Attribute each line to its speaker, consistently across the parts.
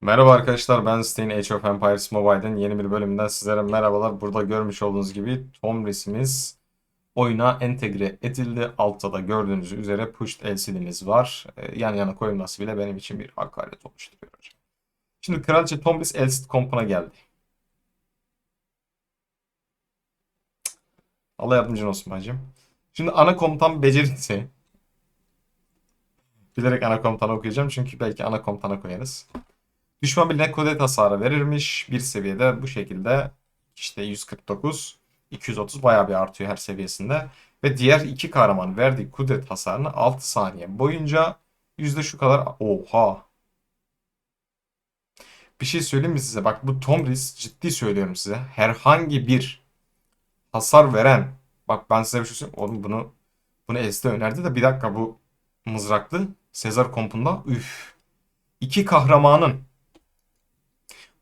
Speaker 1: Merhaba arkadaşlar ben Stein Age of Empires Mobile'den yeni bir bölümünden sizlere merhabalar. Burada görmüş olduğunuz gibi Tom resmimiz oyuna entegre edildi. Altta da gördüğünüz üzere pushed LCD'miz var. Ee, yan yana koyulması bile benim için bir hakaret oluşturuyor. Şimdi Kraliçe Tomris LCD kompuna geldi. Allah yardımcın olsun bacım. Şimdi ana komutan becerisi. Bilerek ana komutanı okuyacağım çünkü belki ana komutana koyarız. Düşman birine kudret hasarı verirmiş. Bir seviyede bu şekilde işte 149, 230 bayağı bir artıyor her seviyesinde. Ve diğer iki kahraman verdiği kudret hasarını 6 saniye boyunca yüzde şu kadar... Oha! Bir şey söyleyeyim mi size? Bak bu Tomris ciddi söylüyorum size. Herhangi bir hasar veren... Bak ben size bir şey söyleyeyim. Oğlum bunu bunu Es'te önerdi de bir dakika bu mızraklı Sezar kompunda üf. İki kahramanın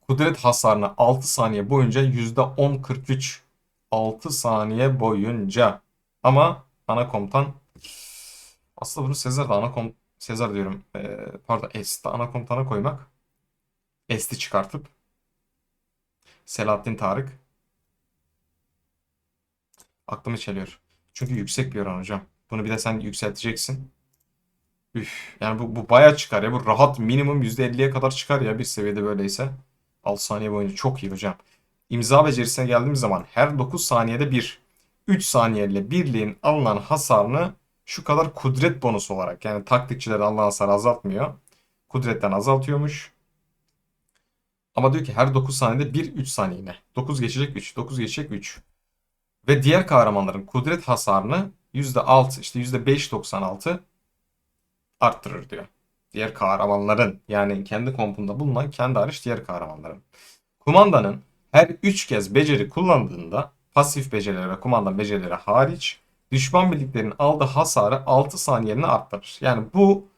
Speaker 1: Kudret hasarını 6 saniye boyunca %10-43. 6 saniye boyunca. Ama ana komutan aslında bunu Sezar da ana kom Sezar diyorum. Ee, pardon Est'i ana komutana koymak. Est'i çıkartıp Selahattin Tarık. Aklımı çeliyor. Çünkü yüksek bir oran hocam. Bunu bir de sen yükselteceksin. Üf, yani bu, bu bayağı çıkar ya. Bu rahat minimum %50'ye kadar çıkar ya bir seviyede böyleyse. 6 saniye boyunca çok iyi hocam. İmza becerisine geldiğimiz zaman her 9 saniyede bir 3 saniyeyle birliğin alınan hasarını şu kadar kudret bonusu olarak yani taktikçiler alınan hasarı azaltmıyor. Kudretten azaltıyormuş. Ama diyor ki her 9 saniyede 1 3 saniyene. 9 geçecek 3, 9 geçecek 3. Ve diğer kahramanların kudret hasarını %6 işte %5.96 arttırır diyor. Diğer kahramanların yani kendi kompunda bulunan kendi hariç diğer kahramanların. Kumandanın her 3 kez beceri kullandığında pasif becerileri ve kumandan becerileri hariç düşman birliklerin aldığı hasarı 6 saniyeliğine arttırır. Yani bu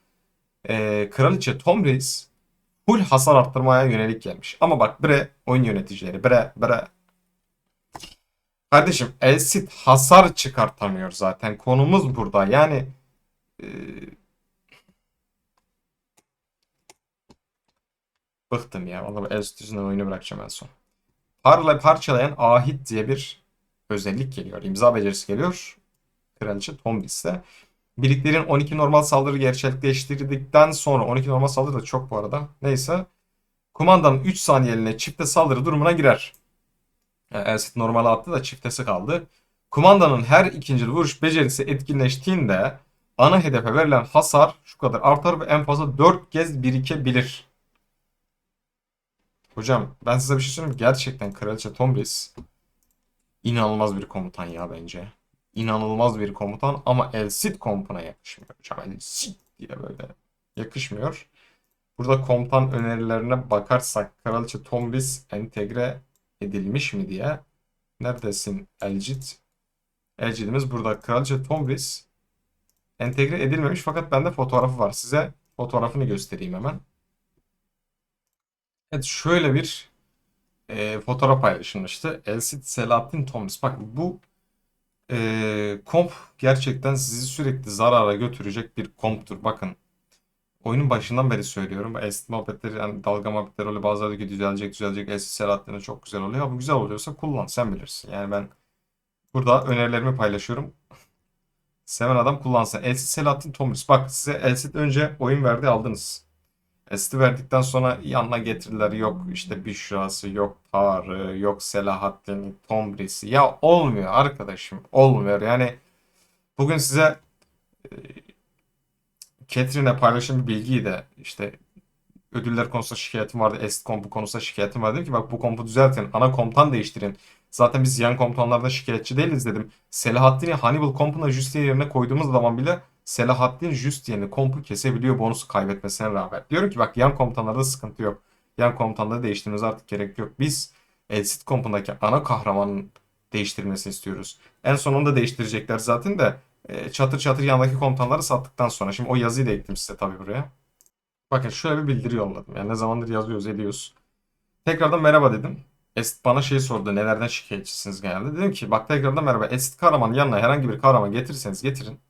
Speaker 1: e, Kraliçe Tomris full hasar arttırmaya yönelik gelmiş. Ama bak bre oyun yöneticileri bre bre Kardeşim Elsit hasar çıkartamıyor zaten. Konumuz burada. Yani e, Bıktım ya. Vallahi Elsit yüzünden oyunu bırakacağım en son. Parla parçalayan ahit diye bir özellik geliyor. İmza becerisi geliyor. Kraliçe Tombis'te. Birliklerin 12 normal saldırı gerçekleştirdikten sonra 12 normal saldırı da çok bu arada. Neyse. Kumandanın 3 saniyeliğine çifte saldırı durumuna girer. Yani Elsit normal attı da çiftesi kaldı. Kumandanın her ikinci vuruş becerisi etkinleştiğinde ana hedefe verilen hasar şu kadar artar ve en fazla 4 kez birikebilir. Hocam ben size bir şey söyleyeyim? Gerçekten Kraliçe Tombis inanılmaz bir komutan ya bence. İnanılmaz bir komutan ama El Cid kompuna yakışmıyor. Hocam El Cid diye böyle yakışmıyor. Burada komutan önerilerine bakarsak Kraliçe Tombis entegre edilmiş mi diye. Neredesin Elcid? Elcid'imiz burada. Kraliçe Tombis entegre edilmemiş fakat bende fotoğrafı var. Size fotoğrafını göstereyim hemen. Evet şöyle bir e, fotoğraf paylaşılmıştı. Elsit Selahattin Thomas. Bak bu e, komp gerçekten sizi sürekli zarara götürecek bir komptur. Bakın oyunun başından beri söylüyorum. Bu Elsit muhabbetleri yani dalga muhabbetleri öyle bazıları ki düzelecek düzelecek. Elsit Selahattin'e çok güzel oluyor. Ama güzel oluyorsa kullan sen bilirsin. Yani ben burada önerilerimi paylaşıyorum. Seven adam kullansın. Elsit Selahattin Thomas. Bak size Elsit önce oyun verdi aldınız. Esti verdikten sonra yanına getirdiler. Yok işte Büşra'sı, yok Tarık, yok Selahattin, Tomris'i. Ya olmuyor arkadaşım. Olmuyor. Yani bugün size e, Catherine'e paylaşım bir bilgiyi de işte ödüller konusunda şikayetim vardı. Est kompu konusunda şikayetim vardı. Dedim ki bak bu kompu düzeltin. Ana komutan değiştirin. Zaten biz yan komutanlardan şikayetçi değiliz dedim. Selahattin'i Hannibal kompuna Justin yerine koyduğumuz zaman bile Selahattin Justien'i kompu kesebiliyor bonusu kaybetmesine rağmen. Diyorum ki bak yan komutanlarda sıkıntı yok. Yan komutanları değiştirmemiz artık gerek yok. Biz Elsit kompundaki ana kahramanın değiştirmesini istiyoruz. En sonunda değiştirecekler zaten de e, çatır çatır yandaki komutanları sattıktan sonra. Şimdi o yazıyı da ekledim size tabii buraya. Bakın şöyle bir bildiri yolladım. Yani ne zamandır yazıyoruz ediyoruz. Tekrardan merhaba dedim. Esit bana şey sordu. Nelerden şikayetçisiniz genelde? Dedim ki bak tekrardan merhaba. Esit kahramanın yanına herhangi bir kahraman getirirseniz getirin.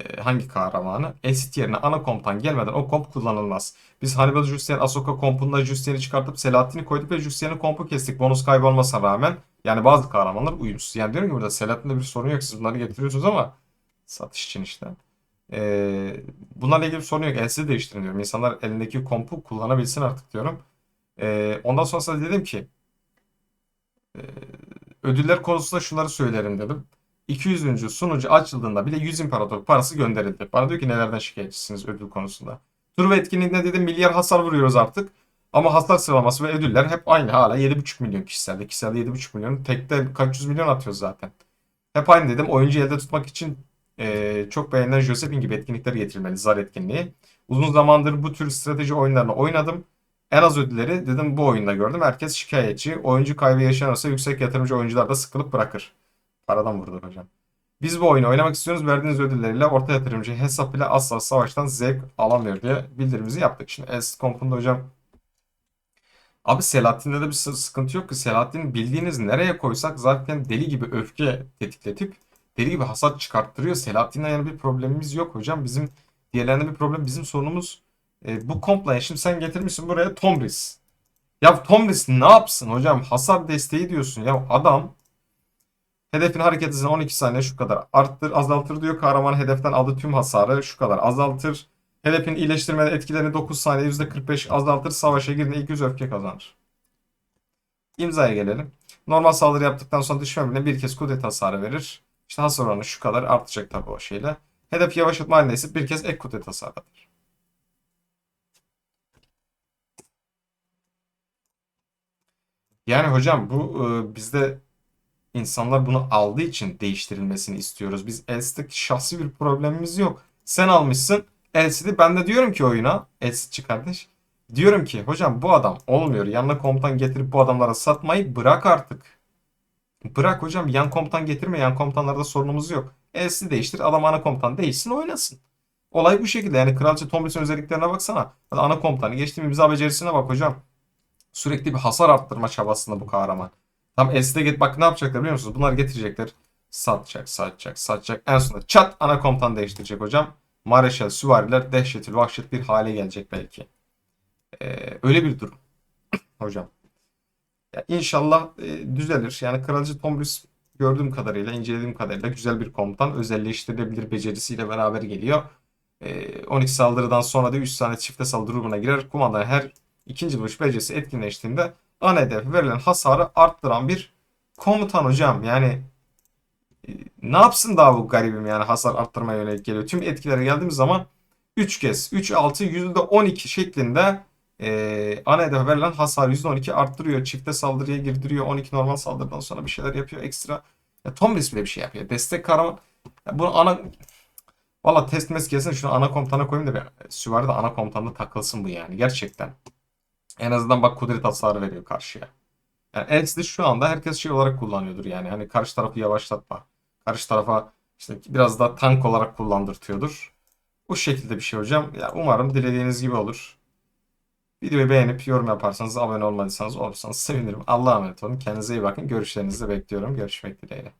Speaker 1: E, hangi kahramanı? Esit yerine ana komptan gelmeden o komp kullanılmaz. Biz Hannibal Justinian Ahsoka kompunda Justine'i çıkartıp Selahattin'i koyduk ve Justine'in kompu kestik. Bonus kaybolmasına rağmen. Yani bazı kahramanlar uyumsuz. Yani diyorum ki burada Selahattin'de bir sorun yok. Siz bunları getiriyorsunuz ama satış için işte. Ee, bunlarla ilgili bir sorun yok. Elsiz değiştirin diyorum. İnsanlar elindeki kompu kullanabilsin artık diyorum. Ee, ondan sonra dedim ki e, ödüller konusunda şunları söylerim dedim. 200. sunucu açıldığında bile 100 imparator parası gönderildi. Bana diyor ki nelerden şikayetçisiniz ödül konusunda. Tur ve etkinliğinde dedim milyar hasar vuruyoruz artık. Ama hasar sıralaması ve ödüller hep aynı hala 7,5 milyon kişiselde. Kişiselde 7,5 milyon. Tekte kaç yüz milyon atıyoruz zaten. Hep aynı dedim. Oyuncu elde tutmak için e, çok beğenilen Josephine gibi etkinlikler getirilmeli. Zar etkinliği. Uzun zamandır bu tür strateji oyunlarını oynadım. En az ödülleri dedim bu oyunda gördüm. Herkes şikayetçi. Oyuncu kaybı yaşanırsa yüksek yatırımcı oyuncular da sıkılıp bırakır. Paradan vurduk hocam. Biz bu oyunu oynamak istiyoruz. Verdiğiniz ödülleriyle orta yatırımcı hesap ile asla savaştan zevk alamıyor diye bildirimizi yaptık. Şimdi Elsit Comp'unda hocam Abi Selahattin'de de bir sı- sıkıntı yok ki. Selahattin bildiğiniz nereye koysak zaten deli gibi öfke tetikletip deli gibi hasat çıkarttırıyor. Selahattin'le yani bir problemimiz yok hocam. Bizim diğerlerinde bir problem. Bizim sorunumuz e, bu kompla. Şimdi sen getirmişsin buraya Tomris. Ya Tomris ne yapsın hocam? Hasar desteği diyorsun. Ya adam hedefin hareket hızını 12 saniye şu kadar arttır, azaltır diyor. Kahraman hedeften aldığı tüm hasarı şu kadar azaltır. Hedefin iyileştirme etkilerini 9 saniye %45 azaltır. Savaşa girdiğinde 200 öfke kazanır. İmzaya gelelim. Normal saldırı yaptıktan sonra düşman bir kez kudret hasarı verir. İşte hasar oranı şu kadar artacak tabii o şeyle. Hedef yavaşlatma halinde ise bir kez ek kudret hasarı alır. Yani hocam bu e, bizde insanlar bunu aldığı için değiştirilmesini istiyoruz. Biz Els'te şahsi bir problemimiz yok. Sen almışsın Els'i ben de diyorum ki oyuna Els'çi kardeş. Diyorum ki hocam bu adam olmuyor. Yanına komutan getirip bu adamlara satmayı bırak artık. Bırak hocam yan komutan getirme. Yan komutanlarda sorunumuz yok. Els'i değiştir. Adam ana komutan değişsin oynasın. Olay bu şekilde. Yani Kraliçe Tomlinson özelliklerine baksana. Ana komutanı geçtiğim imza becerisine bak hocam. Sürekli bir hasar arttırma çabasında bu kahraman. Tam Els'de git bak ne yapacaklar biliyor musunuz? Bunlar getirecekler. Satacak, satacak, satacak. En sonunda çat ana komutan değiştirecek hocam. Mareşal süvariler dehşetli vahşet bir hale gelecek belki. Ee, öyle bir durum hocam. Ya inşallah e, düzelir. Yani Kraliçe Tomris gördüğüm kadarıyla, incelediğim kadarıyla güzel bir komutan. Özelleştirilebilir becerisiyle beraber geliyor. E, 12 saldırıdan sonra da 3 tane çifte saldırı girer. Kumandanın her ikinci vuruş becerisi etkinleştiğinde ana hedefe verilen hasarı arttıran bir komutan hocam. Yani e, ne yapsın daha bu garibim yani hasar arttırmaya yönelik geliyor. Tüm etkilere geldiğimiz zaman 3 kez 3 6 %12 şeklinde e, ana hedefe verilen hasar %12 arttırıyor. Çifte saldırıya girdiriyor. 12 normal saldırıdan sonra bir şeyler yapıyor ekstra. Ya, Tomris bile bir şey yapıyor. Destek kahraman. Ya, bunu ana Valla test mes gelsin şunu ana komutana koyayım da bir süvari de ana komutanda takılsın bu yani gerçekten. En azından bak kudret hasarı veriyor karşıya. Yani Elx'de şu anda herkes şey olarak kullanıyordur yani. Hani karşı tarafı yavaşlatma. Karşı tarafa işte biraz daha tank olarak kullandırtıyordur. Bu şekilde bir şey hocam. Ya umarım dilediğiniz gibi olur. Videoyu beğenip yorum yaparsanız, abone olmadıysanız olursanız sevinirim. Allah'a emanet olun. Kendinize iyi bakın. Görüşlerinizi bekliyorum. Görüşmek dileğiyle.